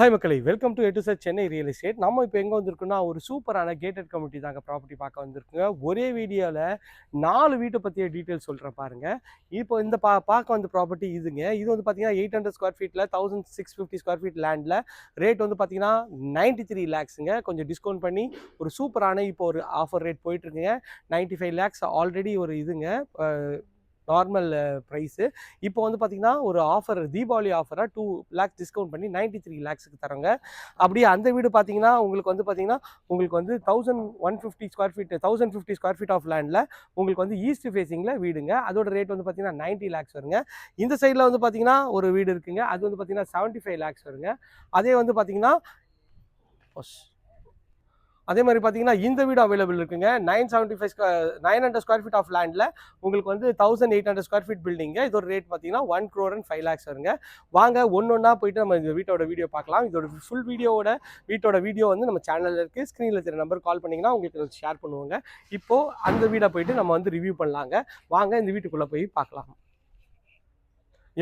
Hi மக்களை welcome to எட்டு sir Chennai real estate நம்ம இப்போ எங்கே வந்திருக்கோம்னா ஒரு சூப்பரான கேட்டட் கமிட்டி தாங்க ப்ராப்பர்ட்டி பார்க்க வந்திருக்குங்க. ஒரே வீடியோவில் நாலு வீட்டை பற்றிய டீட்டெயில்ஸ் சொல்கிறேன் பாருங்க. இப்போ இந்த பா பார்க்க வந்த ப்ராப்பர்ட்டி இதுங்க. இது வந்து பார்த்தீங்கன்னா எயிட் ஹண்ட்ரட் ஸ்கொயர் ஃபீட்டில் thousand six fifty square feet லேண்டில் ரேட் வந்து பார்த்தீங்கன்னா நைன்ட்டி த்ரீ லேக்ஸுங்க கொஞ்சம் டிஸ்கவுண்ட் பண்ணி ஒரு சூப்பரான இப்போ ஒரு ஆஃபர் ரேட் போயிட்டுருக்குங்க நைன்ட்டி ஃபைவ் லேக்ஸ் ஆல்ரெடி ஒரு இதுங்க. நார்மல் ப்ரைஸு இப்போ வந்து பார்த்தீங்கன்னா ஒரு ஆஃபர் தீபாவளி ஆஃபராக டூ லேக்ஸ் டிஸ்கவுண்ட் பண்ணி நைன்ட்டி த்ரீ லேக்ஸுக்கு தராங்க அப்படியே அந்த வீடு பார்த்தீங்கன்னா உங்களுக்கு வந்து பார்த்தீங்கன்னா உங்களுக்கு வந்து thousand one fifty square feet thousand fifty square feet of லேண்டில் உங்களுக்கு வந்து ஈஸ்ட் ஃபேஸிங்கில் வீடுங்க. அதோட ரேட் வந்து பார்த்திங்கன்னா நைன்ட்டி லேக்ஸ் வருங்க. இந்த சைடில் வந்து பார்த்தீங்கன்னா ஒரு வீடு இருக்குங்க. அது வந்து பார்த்திங்கன்னா செவன்ட்டி ஃபைவ் லேக்ஸ் வருங்க. அதே வந்து பார்த்தீங்கன்னா அதே மாதிரி பார்த்தீங்கன்னா இந்த வீடு அவைலபிள் இருக்குங்க. Nine seventy five nine hundred square feet of லேண்டில் உங்களுக்கு வந்து thousand eight hundred square feet பில்டிங்க இதோட ரேட் பார்த்தீங்கன்னா one crore and five lakhs வருங்க. வாங்க ஒன்று ஒன்றா போயிட்டு நம்ம இந்த வீட்டோட வீடியோ பார்க்கலாம். இதோட ஃபுல் வீடியோவோட வீட்டோட வீடியோ வந்து நம்ம சேனலில் இருக்குது ஸ்க்ரீனில் தெரிய நம்பர் கால் பண்ணிங்கன்னா உங்களுக்கு ஷேர் பண்ணுவாங்க. இப்போது அந்த வீடை போயிட்டு நம்ம வந்து ரிவ்யூ பண்ணலாங்க. வாங்க இந்த வீட்டுக்குள்ளே போய் பார்க்கலாம்.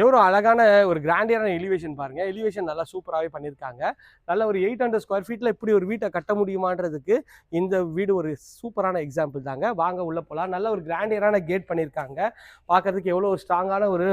எவ்வளோ அழகான ஒரு கிராண்டியரான எலிவேஷன் பாருங்கள் எலிவேஷன் நல்லா சூப்பராகவே பண்ணியிருக்காங்க. நல்ல ஒரு எயிட் ஹண்ட்ரட் ஸ்கொயர் ஃபீட்டில் இப்படி ஒரு வீட்டை கட்ட முடியுமான்றதுக்கு இந்த வீடு ஒரு சூப்பரான எக்ஸாம்பிள் தாங்க. வாங்க உள்ளே போகலாம் நல்ல ஒரு கிராண்டியரான கேட் பண்ணியிருக்காங்க. பார்க்கறதுக்கு எவ்வளோ ஒரு ஸ்ட்ராங்கான ஒரு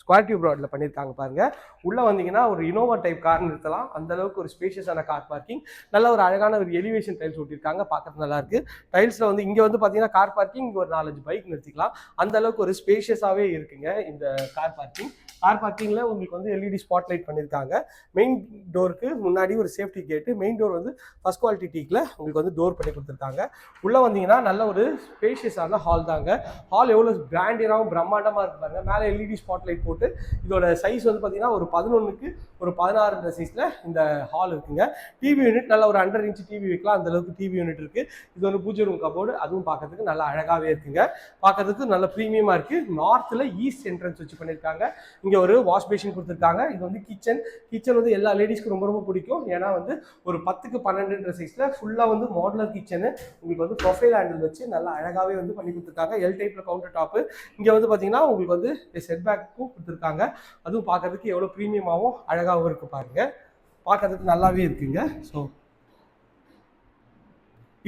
ஸ்கொயர் டியூப் ரோட்டில் பண்ணியிருக்காங்க பாருங்க. உள்ளே வந்தீங்கன்னா ஒரு இனோவா டைப் கார் நிறுத்தலாம். அந்த அளவுக்கு ஒரு ஸ்பேஷியஸான கார் பார்க்கிங் நல்ல ஒரு அழகான ஒரு எலிவேஷன் டைல்ஸ் ஒட்டியிருக்காங்க. பார்க்கறது நல்லா இருக்கு. டைல்ஸில் வந்து இங்கே வந்து பார்த்தீங்கன்னா கார் பார்க்கிங் இங்கே ஒரு நாலஞ்சு பைக் நிறுத்திக்கலாம். அந்த அளவுக்கு ஒரு ஸ்பேஷியஸாகவே இருக்குங்க இந்த கார் பார்க்கிங் கார் பார்க்கிங்கில் உங்களுக்கு வந்து எல்இடி ஸ்பாட் லைட் பண்ணியிருக்காங்க மெயின் டோருக்கு முன்னாடி ஒரு சேஃப்டி கேட்டு மெயின் டோர் வந்து ஃபஸ்ட் குவாலிட்டி டீக்கில் உங்களுக்கு வந்து டோர் பண்ணி கொடுத்துருக்காங்க. உள்ளே வந்தீங்கன்னா நல்ல ஒரு ஸ்பேஷியஸான ஹால் தாங்க. ஹால் எவ்வளோ பிராண்டியராகவும் பிரம்மாண்டமாக இருப்பாங்க மேலே எல்இடி ஸ்பாட் லைட் போட்டு இதோட சைஸ் வந்து பார்த்தீங்கன்னா ஒரு பதினொன்றுக்கு ஒரு பதினாறு சைஸில் இந்த ஹால் இருக்குங்க. டிவி யூனிட் நல்ல ஒரு ஹண்ட்ரட் இன்ச் டிவி வைக்கலாம். அந்த அளவுக்கு டிவி யூனிட் இருக்குது இது வந்து பூஜை ரூம் கபோர்டு அதுவும் பார்க்கறதுக்கு நல்லா அழகாகவே இருக்குங்க. பார்க்கறதுக்கு நல்ல ப்ரீமியமாக இருக்குது நார்த்தில் ஈஸ்ட் என்ட்ரன்ஸ் வச்சு பண்ணியிருக்காங்க இங்கே ஒரு வாஷ் பேஷன் கொடுத்துருக்காங்க. இது வந்து கிச்சன். கிச்சன் வந்து எல்லா லேடிஸ்க்கு ரொம்ப ரொம்ப பிடிக்கும். ஏன்னா வந்து ஒரு பத்துக்கு பன்னெண்டுன்ற சைஸில் ஃபுல்லாக வந்து மாடலர் கிச்சனு உங்களுக்கு வந்து ப்ரொஃபைல் ஹேண்டில் வச்சு நல்லா அழகாகவே வந்து பண்ணி கொடுத்துருக்காங்க. எல் டைப்பில் கவுண்டர் டாப்பு இங்கே வந்து பார்த்தீங்கன்னா உங்களுக்கு வந்து செட் பேக்கும் கொடுத்துருக்காங்க. அதுவும் பார்க்கறதுக்கு எவ்வளோ ப்ரீமியமாகவும் அழகாகவும் இருக்கு பாருங்க. பார்க்கறதுக்கு நல்லாவே இருக்குங்க. ஸோ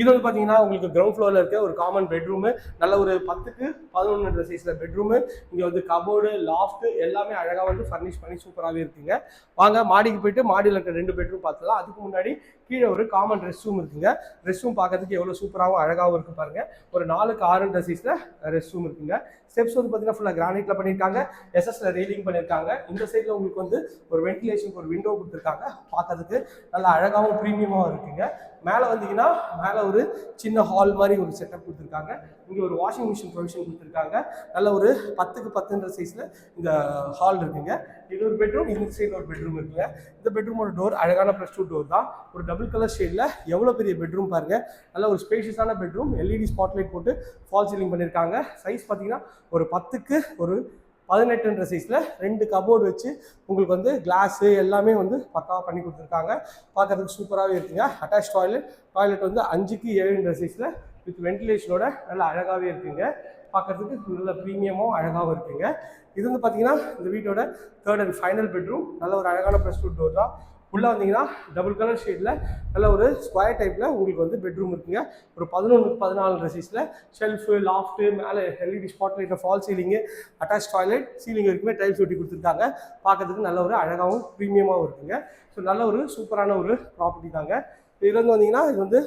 இது வந்து பார்த்தீங்கன்னா உங்களுக்கு கிரவுண்ட் ஃப்ளோரில் இருக்க ஒரு காமன் பெட்ரூமு நல்ல ஒரு பத்துக்கு பதினொன்று சைஸில் பெட்ரூமு இங்கே வந்து கபோர்டு லாஃப்ட் எல்லாமே அழகாக வந்து ஃபர்னிஷ் பண்ணி சூப்பராகவே இருக்குங்க. வாங்க மாடிக்கு போயிட்டு மாடியில் இருக்க ரெண்டு பெட்ரூம் பார்த்துலாம் அதுக்கு முன்னாடி கீழே ஒரு காமன் ரெஸ்ட் ரூம் இருக்குங்க. ரெஸ்ட் ரூம் பார்க்கறதுக்கு எவ்வளோ சூப்பராகவும் அழகாகவும் இருக்கு பாருங்க. ஒரு நாலுக்கு ஆறுன்ற சைஸில் ரெஸ்ட் ரூம் இருக்குங்க. ஸ்டெப்ஸ் வந்து பார்த்தீங்கன்னா ஃபுல்லாக கிரானைட்டில் பண்ணியிருக்காங்க. எஸ்எஸ்ல ரெயிலிங் பண்ணியிருக்காங்க. இந்த சைடில் உங்களுக்கு வந்து ஒரு வென்டிலேஷனுக்கு ஒரு விண்டோ கொடுத்துருக்காங்க. பார்க்கறதுக்கு நல்லா அழகாகவும் ப்ரீமியமாகவும் இருக்குங்க. மேலே வந்தீங்கன்னா மேலே ஒரு சின்ன ஹால் மாதிரி ஒரு செட்டப் கொடுத்துருக்காங்க. இங்கே ஒரு வாஷிங் மிஷின் ப்ரொவிஷன் கொடுத்துருக்காங்க. நல்ல ஒரு பத்துக்கு பத்துன்ற சைஸில் இந்த ஹால் இருக்குங்க. இது ஒரு பெட்ரூம் இந்த சைடில் ஒரு பெட்ரூம் இருக்குங்க. இந்த பெட்ரூமோட டோர் அழகான ப்ளஸ் டூ டோர் தான். ஒரு டபுள் கலர் ஷேடில் எவ்வளோ பெரிய பெட்ரூம் பாருங்க. நல்ல ஒரு ஸ்பேஷியஸான பெட்ரூம் எல்இடி ஸ்பாட்லைட் போட்டு ஃபால் சீலிங் பண்ணியிருக்காங்க சைஸ் பார்த்தீங்கன்னா ஒரு பத்துக்கு ஒரு பதினெட்டுன்ற சைஸில் ரெண்டு கபோர்டு வச்சு உங்களுக்கு வந்து கிளாஸு எல்லாமே வந்து பக்காவாக பண்ணி கொடுத்துருக்காங்க. பார்க்கறதுக்கு சூப்பராகவே இருக்குங்க. அட்டாச் டாய்லெட் டாய்லெட் வந்து அஞ்சுக்கு ஏழுன்ற சைஸில் வித் வென்டிலேஷனோட நல்லா அழகாகவே இருக்குங்க. பார்க்கறதுக்கு நல்ல ப்ரீமியமும் அழகாகவும் இருக்குங்க. இது வந்து பார்த்தீங்கன்னா இந்த வீட்டோட தேர்ட் அண்ட் ஃபைனல் பெட்ரூம் நல்ல ஒரு அழகான ப்ளஸ் டூ டோர் தான். உள்ளே வந்தீங்கன்னா டபுள் கலர் ஷேடில் நல்ல ஒரு ஸ்கொயர் டைப்பில் உங்களுக்கு வந்து பெட்ரூம் இருக்குங்க. ஒரு பதினொன்று பதினாலு சைஸில் ஷெல்ஃபு லாஃப்ட்டு மேலே எல்இடி ஸ்பாட் லைட்டில் fall ceiling attach toilet ceiling வரைக்குமே டைல்ஸ் ஒட்டி கொடுத்துருக்காங்க. பார்க்கறதுக்கு நல்ல ஒரு அழகாகவும் ப்ரீமியமாகவும் இருக்குங்க. ஸோ நல்ல ஒரு சூப்பரான ஒரு ப்ராப்பர்ட்டி தாங்க. இதில் இருந்து வந்தீங்கன்னா இது வந்து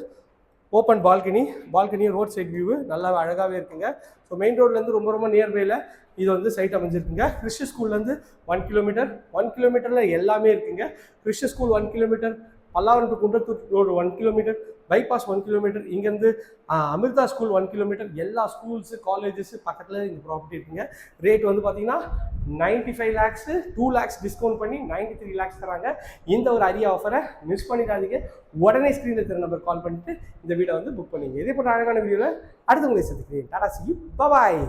open balcony balcony road side view நல்லா அழகாகவே இருக்குங்க. ஸோ மெயின் ரோட்லேருந்து ரொம்ப ரொம்ப நியர்பையில் இது வந்து சைட் அமைஞ்சிருக்குங்க. கிறிஸ்டி ஸ்கூல்லேருந்து ஒன் கிலோமீட்டர் ஒன் கிலோமீட்டரில் எல்லாமே இருக்குங்க. Christy school one kilometre Pallavaram to Kundrathur road one kilometre bypass one kilometre இங்கேருந்து அமிர்தா ஸ்கூல் ஒன் கிலோமீட்டர் எல்லா ஸ்கூல்ஸு காலேஜஸ் பக்கத்தில் இந்த ப்ராப்பர்ட்டி இருக்குங்க. ரேட் வந்து பார்த்தீங்கன்னா ninety five lakhs two lakhs discount பண்ணி நைன்ட்டி த்ரீ லேக்ஸ் தராங்க. இந்த ஒரு அரிய ஆஃபரை மிஸ் பண்ணிடாதீங்க. உடனே ஸ்க்ரீனில் இருக்கிற நம்பர் கால் பண்ணிட்டு இந்த வீடை வந்து புக் பண்ணிங்க. இதே போன்ற அழகான வீடியோவில் அடுத்தவங்களை சந்திக்கிறேன். டாடா சி பாய்